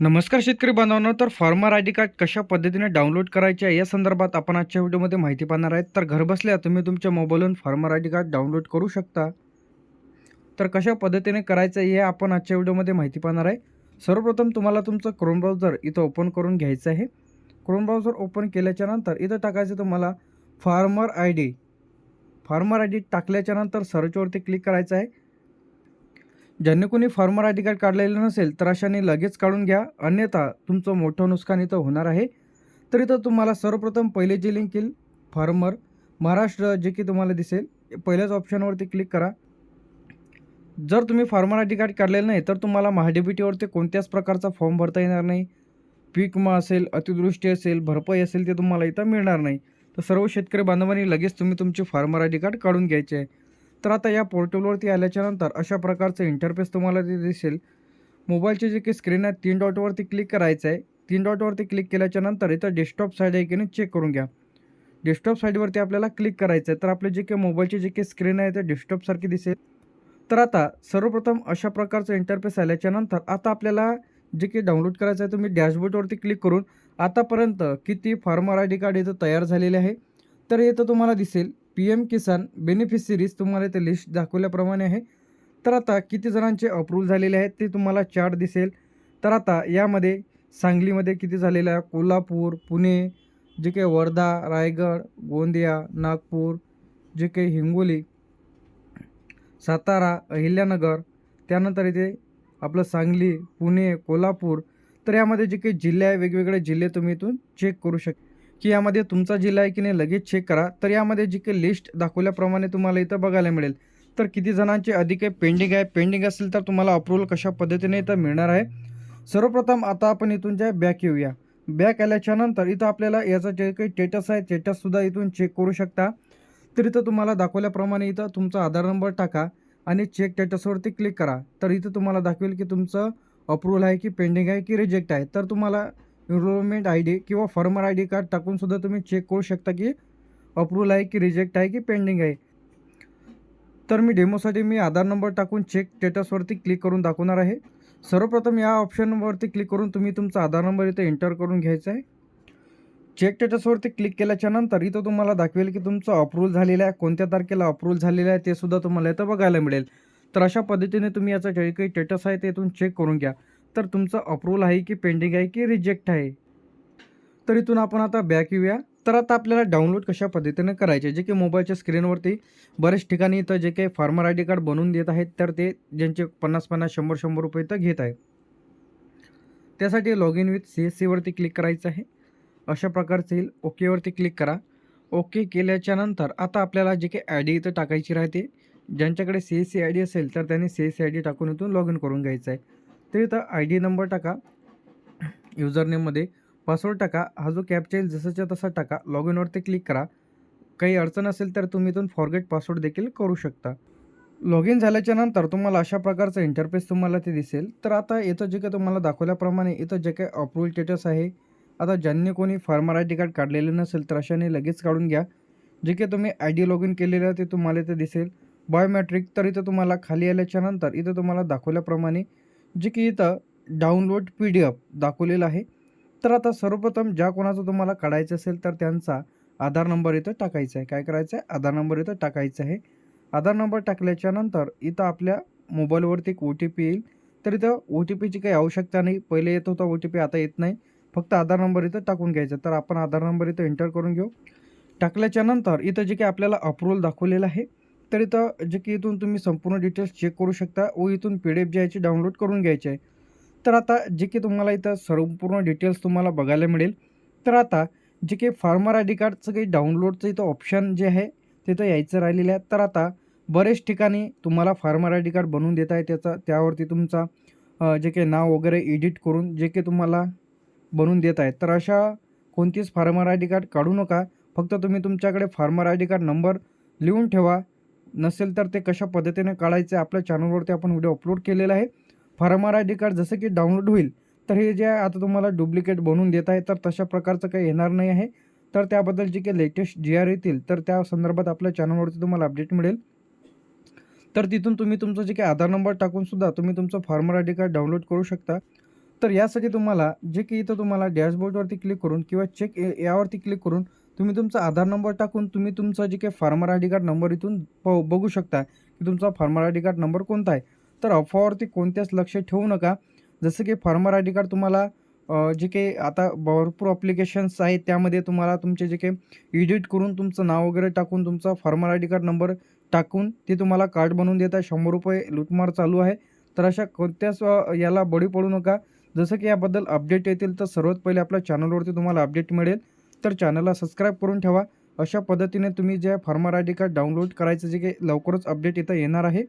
नमस्कार शेतकरी बांधवांनो तर फार्मर आय डी कार्ड कशा पद्धतीने डाउनलोड करायचे आहे या संदर्भात आपण आजच्या व्हिडिओमध्ये माहिती पाहणार आहेत. तर घरबसल्या तुम्ही तुमच्या मोबाईलवरून farmer I D card download करू शकता. तर कशा पद्धतीने करायचं आहे हे आपण आजच्या व्हिडिओमध्ये माहिती पाहणार आहे. सर्वप्रथम तुम्हाला तुमचं क्रोम ब्राउझर इथं ओपन करून घ्यायचं आहे. क्रोम ब्राउझर ओपन केल्याच्यानंतर इथं टाकायचं तुम्हाला farmer I D. Farmer I D टाकल्याच्यानंतर सर्चवरती क्लिक करायचं आहे. ज्यांनी कोणी फॉर्मर आय डी कार्ड काढलेलं नसेल तर अशाने लगेच काढून घ्या. अन्यथा तुमचं मोठं नुकसान इथं होणार आहे. तर इथं तुम्हाला सर्वप्रथम पहिले जे लिंक येईल फार्मर महाराष्ट्र जे की तुम्हाला दिसेल पहिल्याच ऑप्शनवरती क्लिक करा. जर तुम्ही फार्मर आय डी कार्ड काढलेलं नाही तर तुम्हाला महाडीबीटीवरती कोणत्याच प्रकारचा फॉर्म भरता येणार नाही. पीक विमा असेल अतिवृष्टी असेल भरपाई असेल ते तुम्हाला इथं मिळणार नाही. तर सर्व शेतकरी बांधवांनी लगेच तुम्ही तुमचे फार्मर आय डी कार्ड काढून घ्यायचे आहे. तर आता या पोर्टलवरती आल्याच्यानंतर अशा प्रकारचं इंटरफेस तुम्हाला ते दिसेल मोबाईलचे जे काही स्क्रीन आहे तीन डॉटवरती क्लिक करायचं आहे. तीन डॉटवरती क्लिक केल्याच्यानंतर इथं डेस्कटॉप साईड आहे की नाही चेक करून घ्या. डेस्कटॉप साईडवरती आपल्याला क्लिक करायचं आहे. तर आपले जे काही मोबाईलचे जे काही स्क्रीन आहे ते डेस्कटॉपसारखी दिसेल. तर आता सर्वप्रथम अशा प्रकारचं इंटरफेस आल्याच्यानंतर आता आपल्याला जे काही डाउनलोड करायचं आहे तुम्ही डॅशबोर्डवरती क्लिक करून आतापर्यंत किती फार्मर आय डी कार्ड इथं तयार झालेले आहे तर इथं तुम्हाला दिसेल. पी एम किसान बेनिफिशरीज तुम्हाला इथे लिस्ट दाखवल्याप्रमाणे आहे. तर आता किती जणांचे अप्रूव्ह झालेले आहेत ते तुम्हाला चार्ट दिसेल. तर आता यामध्ये सांगलीमध्ये किती झालेलं आहे? कोल्हापूर पुणे जे काही वर्धा रायगड गोंदिया नागपूर जे काही हिंगोली सातारा अहिल्यानगर त्यानंतर इथे आपलं सांगली पुणे कोल्हापूर. तर यामध्ये जे काही जिल्हे आहे वेगवेगळे जिल्हे तुम्ही इथून चेक करू शकता. की यामध्ये तुमचा जिल्हा आहे की नाही लगेच चेक करा. तर यामध्ये जी काही लिस्ट दाखवल्याप्रमाणे तुम्हाला इथं बघायला मिळेल. तर किती जणांचे अधिक आहे पेंडिंग आहे. पेंडिंग असेल तर तुम्हाला अप्रूवल कशा पद्धतीने इथं मिळणार आहे. सर्वप्रथम आता आपण इथून जे बॅक येऊया. बॅक आल्याच्यानंतर इथं आपल्याला याचं जे काही स्टेटस आहे स्टेटससुद्धा इथून चेक करू शकता. तर इथं तुम्हाला दाखवल्याप्रमाणे इथं तुमचा आधार नंबर टाका आणि चेक स्टेटसवरती क्लिक करा. तर इथं तुम्हाला दाखवेल की तुमचं अप्रूवल आहे की पेंडिंग आहे की रिजेक्ट आहे. तर तुम्हाला एनरोलमेंट आय डी किंवा फॉर्मर आय डी कार्ड टाकूनसुद्धा तुम्ही चेक करू शकता की अप्रूव्हल आहे की रिजेक्ट आहे की पेंडिंग आहे. तर मी डेमोसाठी मी आधार नंबर टाकून चेक स्टेटसवरती क्लिक करून दाखवणार आहे. सर्वप्रथम या ऑप्शनवरती क्लिक करून तुम्ही तुमचा आधार नंबर इथं एंटर करून घ्यायचा आहे. चेक स्टेटसवरती क्लिक केल्याच्यानंतर इथं तुम्हाला दाखवेल की तुमचं अप्रूव्हल झालेलं आहे कोणत्या तारखेला अप्रूव्हल झालेलं आहे ते सुद्धा तुम्हाला इथं बघायला मिळेल. तर अशा पद्धतीने तुम्ही याचं जे काही स्टेटस आहे ते इथून चेक करून घ्या. तर तुमचं अप्रूव्हल आहे की पेंडिंग आहे की रिजेक्ट आहे? तर इथून आपण आता बॅक येऊया. तर आता आपल्याला डाउनलोड कशा पद्धतीने करायचे? जे की मोबाईलच्या स्क्रीनवरती बऱ्याच ठिकाणी इथं जे काही फार्मर आय डी कार्ड बनवून देत आहेत तर ते ज्यांचे पन्नास पन्नास शंभर शंभर रुपये इथं घेत आहे त्यासाठी log in with C S सीवरती click करायचं आहे. अशा प्रकारचं येईल. ओकेवरती क्लिक करा. ओके केल्याच्यानंतर आता आपल्याला जे काही आय डी इथं टाकायची राहते. ज्यांच्याकडे C S C I D असेल तर त्यांनी C S C I D टाकून इथून लॉग इन करून घ्यायचं आहे. तर इथं आय डी नंबर टाका युजरनेममध्ये पासवर्ड टाका हा जो कॅपचा येईल जसाच्या तसा टाका लॉग इनवरती क्लिक करा. काही अडचण असेल तर तुम्ही इथून फॉरगेट पासवर्ड देखील करू शकता. लॉग इन झाल्याच्यानंतर तुम्हाला अशा प्रकारचं इंटरफेस तुम्हाला ते दिसेल. तर आता इथं जे काही तुम्हाला दाखवल्याप्रमाणे इथं जे काही अप्रूव्हल स्टेटस आहे आता ज्यांनी कोणी फार्मर आय डी कार्ड काढलेले नसेल तर अशाने लगेच काढून घ्या. जे काही तुम्ही आय डी लॉग इन केलेलं ते तुम्हाला इथे दिसेल. बायोमॅट्रिक तर इथं तुम्हाला खाली आल्याच्यानंतर इथं तुम्हाला दाखवल्याप्रमाणे जे की इथं डाउनलोड पी डी एफ दाखवलेलं आहे. तर आता सर्वप्रथम ज्या कोणाचं तुम्हाला काढायचं असेल तर त्यांचा आधार नंबर इथं टाकायचा आहे. काय करायचं आहे आधार नंबर इथं टाकायचा आहे. आधार नंबर टाकल्याच्या नंतर इथं आपल्या मोबाईलवरती एक ओ टी पी येईल. तर इथं ओ टी पीची काही आवश्यकता नाही. पहिले येत होता ओ टी पी आता येत नाही. फक्त आधार नंबर इथं टाकून घ्यायचा. तर आपण आधार नंबर इथं एंटर करून घेऊ. टाकल्याच्या नंतर इथं जे काही आपल्याला अप्रूव्हल दाखवलेलं आहे तर इथं जे की इथून तुम्ही संपूर्ण डिटेल्स चेक करू शकता. व इथून पी डी एफ जे आहे डाउनलोड करून घ्यायची आहे. तर आता जे की तुम्हाला इथं संपूर्ण डिटेल्स तुम्हाला बघायला मिळेल. तर आता जे काही फार्मर आय डी कार्डचं काही डाउनलोडचं इथं ऑप्शन जे आहे तिथं यायचं राहिलेलं आहे. तर आता बरेच ठिकाणी तुम्हाला फार्मर आय डी कार्ड बनवून देत आहे. त्याचा त्यावरती तुमचा जे काही नाव वगैरे एडिट करून जे काही तुम्हाला बनवून देत आहे. तर अशा कोणतीच फार्मर आय डी कार्ड काढू नका. फक्त तुम्ही तुमच्याकडे farmer I D card number लिहून ठेवा. नसेल तर ते कशा पद्धतीने काढायचे आपल्या चॅनलवरती आपण व्हिडिओ अपलोड केलेला आहे. फार्मर आय डी कार्ड जसं की डाउनलोड होईल तर हे जे आहे आता तुम्हाला डुप्लिकेट बनवून देत आहे तर तशा प्रकारचं काही येणार नाही आहे. तर त्याबद्दल जे काही लेटेस्ट जी आर येतील तर त्या संदर्भात आपल्या चॅनलवरती तुम्हाला अपडेट मिळेल. तर तिथून तुम्ही तुमचं जे काही आधार नंबर टाकूनसुद्धा तुम्ही तुमचं farmer I D card download करू शकता. तर यासाठी तुम्हाला जे की इथं तुम्हाला डॅशबोर्डवरती क्लिक करून किंवा चेक यावरती क्लिक करून तुम्ही तुमचा आधार नंबर टाकून तुम्ही तुमचा जे काही farmer I D card number इथून प बघू शकता की तुमचा farmer I D card number कोणता आहे. तर अफवावरती कोणत्याच लक्ष ठेवू नका. जसं की फार्मर आय डी कार्ड तुम्हाला जे काही आता भरपूर ॲप्लिकेशन्स आहेत त्यामध्ये तुम्हाला तुमचे जे काही एडिट करून तुमचं नाव वगैरे टाकून तुमचा farmer I D card number टाकून ते तुम्हाला कार्ड बनवून देत आहे शंभर रुपये लूटमार चालू आहे. तर अशा कोणत्याच याला बळी पडू नका. जसं की याबद्दल अपडेट येतील तर सर्वात पहिले आपल्या चॅनलवरती तुम्हाला अपडेट मिळेल. तर चॅनलला सबस्क्राईब करून ठेवा. अशा पद्धतीने तुम्ही जे farmer I D card download करायचं जे काही लवकरच अपडेट इथं येणार आहे